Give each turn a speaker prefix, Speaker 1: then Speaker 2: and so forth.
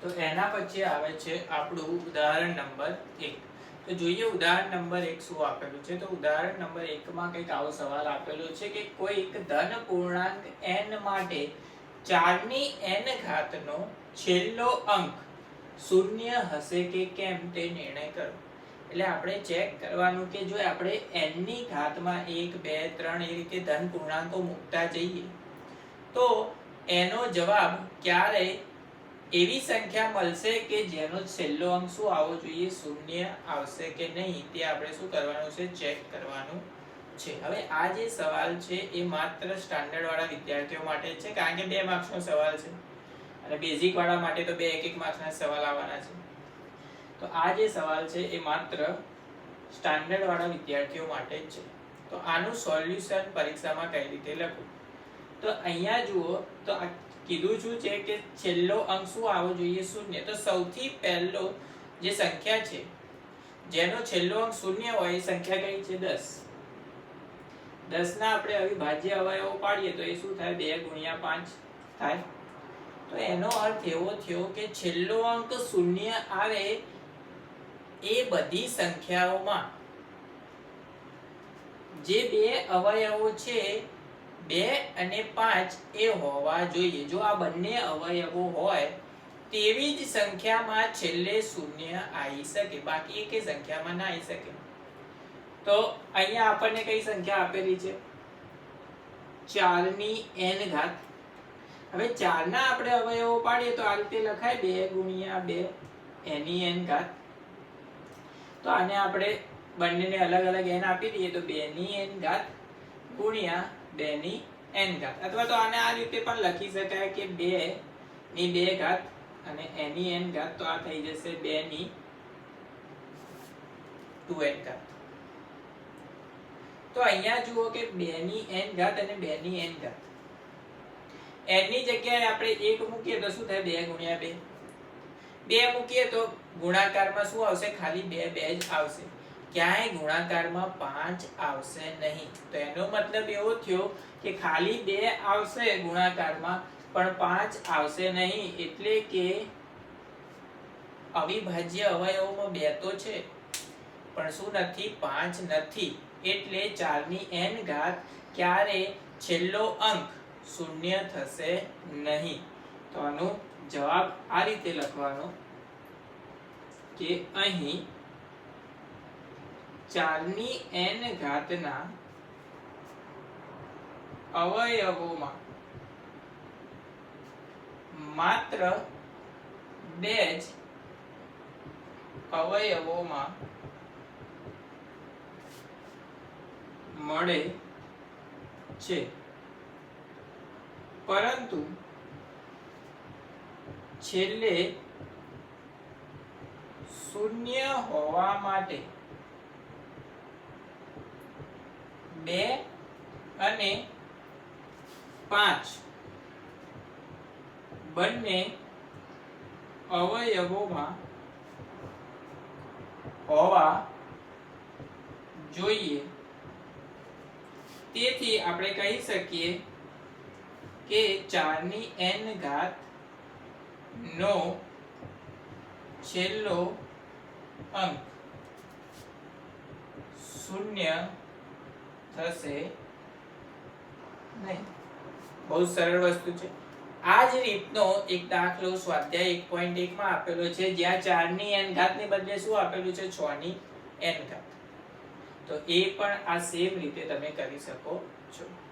Speaker 1: તો એના પછી આવે છે આપણું ઉદાહરણ નંબર એક. તો જોઈએ ઉદાહરણ નંબર એક શું આપેલું છે? તો ઉદાહરણ નંબર એકમાં કંઈક આવો સવાલ આપેલો છે કે કોઈક ધન પૂર્ણાંક n માટે ચારની n ઘાતનો છેલ્લો અંક શૂન્ય હશે કે કેમ તે નિર્ણય કરો. એટલે આપણે ચેક કરવાનું કે જો આપણે n ની ઘાતમાં એક, બે, ત્રણ એ રીતે ધન પૂર્ણાંકો મૂકતા જઈએ, તો એનો જવાબ ક્યારે એવી સંખ્યા મળશે કે જેનો છેલ્લો અંક શું આવવો જોઈએ, શૂન્ય આવશે કે નહીં, તે આપણે શું કરવાનું છે? ચેક કરવાનું છે. હવે આ જે સવાલ છે એ માત્ર સ્ટાન્ડર્ડ વાળા વિદ્યાર્થીઓ માટે છે, કારણ કે બે માર્ક્સનો સવાલ છે. અને બેઝિક વાળા માટે તો બે એક એક માર્ક્સના સવાલ આવવાના છે. તો આ જે સવાલ છે એ માત્ર સ્ટાન્ડર્ડ વાળા વિદ્યાર્થીઓ માટે જ છે. તો આનું સોલ્યુશન પરીક્ષામાં કઈ રીતે લખવું? તો અહીંયા જુઓ, તો કીધું શું છે કે છેલ્લો અંક શું આવવો જોઈએ? શૂન્ય. તો સૌથી પહેલો જે સંખ્યા છે, જેનો છેલ્લો અંક શૂન્ય હોય, એ સંખ્યા કઈ છે? દસ. દસ ના આપણે અવિભાજ્ય અવયવો પાડીએ તો એ શું થાય? બે ગુણ્યા પાંચ થાય. તો એનો અર્થ એવો થયો કે છેલ્લો અંક શૂન્ય આવે એ બધી સંખ્યાઓમાં. જે બે અવયવો છે બે અને પાંચ એ હોવા જોઈએ. જો આ બંને અવયવો હોય, તેવી જ સંખ્યામાં છેલ્લે શૂન્ય આવી શકે. બાકી એકે સંખ્યામાં ના આવી શકે. તો અહીંયા આપણને કઈ સંખ્યા આપેલી છે? ચારની એન ઘાત. હવે ચારના આપણે અવયવો પાડીએ તો આ રીતે લખાય બે ગુણ્યા બે એની એન ઘાત. તો આને આપણે બંનેને અલગ અલગ એન આપી દઈએ તો બે ની n ઘાત ગુણ્યા બે ની એન ઘાત. અથવા તો આને આ રીતે પણ લખી શકાય કે બે ની બે ઘાત અને એની એન ઘાત તો આ થઈ જશે બે ની 2n ઘાત. તો અહીંયા જુઓ કે બે ની એન ઘાત અને બે ની એન ઘાત. એનની જગ્યાએ આપણે એક મૂકીએ તો શું થાય? બે ગુણ્યા બે. બે મૂકીએ તો ગુણાકારમાં શું આવશે? ખાલી બે બે જ આવશે. ક્યાંય ગુણાકારમાં પાંચ આવશે નહીં. તો એનો મતલબ એવો થયો કે ખાલી બે આવશે ગુણાકારમાં, પણ પાંચ આવશે નહીં. એટલે કે અવિભાજ્ય અવયવોમાં બે તો છે, પણ શું નથી? પાંચ નથી. એટલે ચારની એન ઘાત ક્યારે છેલ્લો અંક શૂન્ય થશે નહીં. તો આનો જવાબ આ રીતે લખવાનો કે અહીં ચારની એન ઘાતના અવયવોમાં માત્ર બે જ અવયવોમાં મળે છે. પરંતુ છેલ્લે શૂન્ય હોવા માટે બે અને પાંચ. બંને અવયવોમાં હોવા જોઈએ. તેથી આપણે કહી શકીએ કે ચારની એન ઘાત નો છેલ્લો અંક શૂન્ય થશે નહીં. બહુ સરળ વસ્તુ છે. આ જ રીતનો એક દાખલો સ્વાધ્યાય એક પોઈન્ટ આપેલો છે, જ્યાં ચારની n ઘાતને બદલે શું આપેલું છે? છ ની n ઘાત. તો એ પણ આ સેમ રીતે તમે કરી શકો છો.